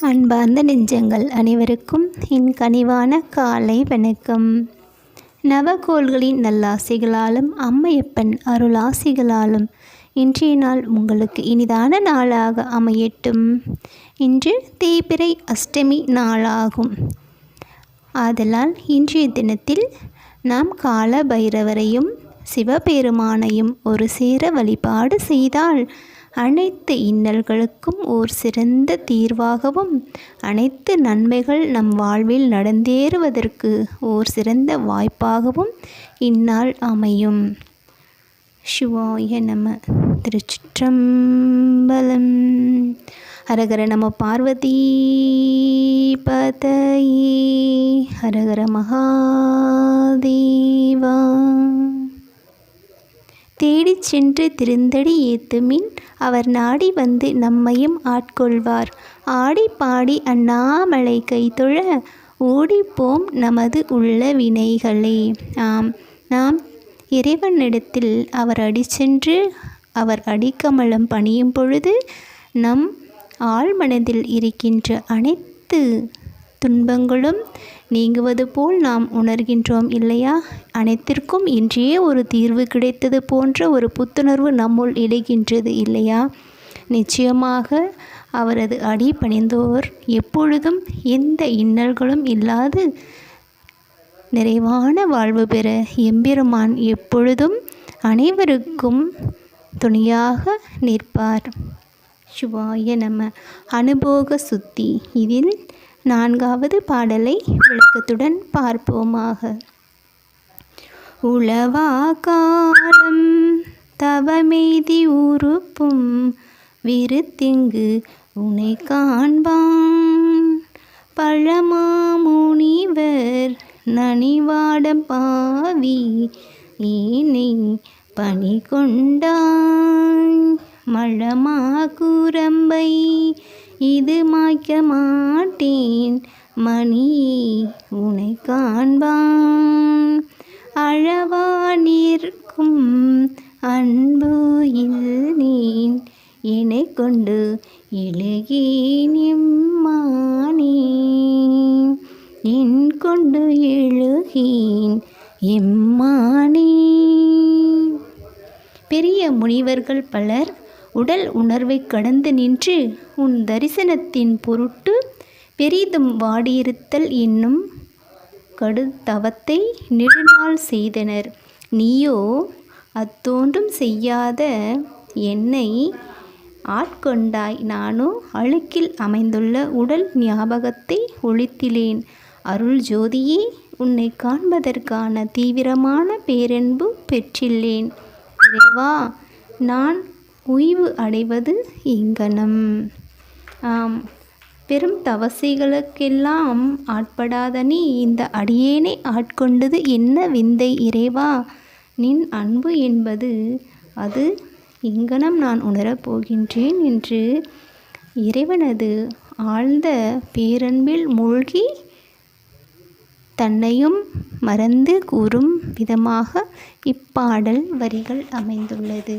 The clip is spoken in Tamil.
அன்பார்ந்த நெஞ்சங்கள் அனைவருக்கும் என் கனிவான காலை வணக்கம். நவகோள்களின் நல்லாசிகளாலும் அம்மையப்பன் அருளாசிகளாலும் இன்றைய நாள் உங்களுக்கு இனிதான நாளாக அமையட்டும். இன்று தேய்பிறை அஷ்டமி நாளாகும். ஆதலால் இன்றைய தினத்தில் நாம் கால பைரவரையும் சிவபெருமானையும் ஒரு சேர வழிபாடு செய்தால் அனைத்து இன்னல்களுக்கும் ஓர் சிறந்த தீர்வாகவும் அனைத்து நன்மைகள் நம் வாழ்வில் நடந்தேறுவதற்கு ஓர் சிறந்த வாய்ப்பாகவும் இந்நாள் அமையும். சிவாய நம. திருச்சிற்றம்பலம். ஹரஹர நம பார்வதி பதையே. ஹரஹர மகாதேவா. தேடிச் சென்று திருந்தடி ஏத்துமின் அவர் நாடி வந்து நம்மையும் ஆட்கொள்வார். ஆடி பாடி அண்ணாமலை கைதொழ ஓடிப்போம் நமது உள்ள வினைகளே. ஆம் நாம் இறைவனிடத்தில் அவர் அடி சென்று அவர் அடிக்கமலம் பணியும் பொழுது நம் ஆழ்மனதில் இருக்கின்ற அனைத்து துன்பங்களும் நீங்குவது போல் நாம் உணர்கின்றோம் இல்லையா? அனைத்திற்கும் இன்றையே ஒரு தீர்வு கிடைத்தது போன்ற ஒரு புத்துணர்வு நம்முள் இழைகின்றது இல்லையா? நிச்சயமாக அவரது அடி பணிந்தோர் எப்பொழுதும் எந்த இன்னல்களும் இல்லாது நிறைவான வாழ்வு பெற எம்பெருமான் எப்பொழுதும் அனைவருக்கும் துணையாக நிற்பார். சிவாய நம. அனுபோக சுத்தி. இதில் நான்காவது பாடலை விளக்கத்துடன் பார்ப்போமாக. உளவா காலம் தவமெய்தி உறுப்பும் விருத்திங்கு உனை காண்பான்? பழமாமுனிவர் நனிவாட பாவி ஏனை பணி கொண்டான் மழமா குரம்பை இது மாய்க்க மாட்டேன். மணி உனை காண்பான். அழவா நிற்கும் அன்பு நீன் என்னை கொண்டு எழுகினிம்மானே என் கொண்டு எழுகேன் எம்மானே. பெரிய முனிவர்கள் பலர் உடல் உணர்வை கடந்து நின்று உன் தரிசனத்தின் பொருட்டு பெரிதும் வாடியிருத்தல் என்னும் கடுத்தவத்தை நெடுநாள் செய்தனர். நீயோ அத்தோன்றும் செய்யாத என்னை ஆட்கொண்டாய். நானோ அழுக்கில் அமைந்துள்ள உடல் ஞாபகத்தை ஒழித்திலேன். அருள் ஜோதியே உன்னை காண்பதற்கான தீவிரமான பேரன்பு பெற்றில்லேன். இறைவா நான் ஓய்வு அடைவது இங்கனம். ஆம் பெரும் தவசைகளுக்கெல்லாம் ஆட்படாத நீ இந்த அடியேனை ஆட்கொண்டது என்ன விந்தை இறைவா? நின் அன்பு என்பது அது இங்கனம் நான் உணரப் போகின்றேன் என்று இறைவனது ஆழ்ந்த பேரன்பில் மூழ்கி தன்னையும் மறந்து கூறும் விதமாக இப்பாடல் வரிகள் அமைந்துள்ளது.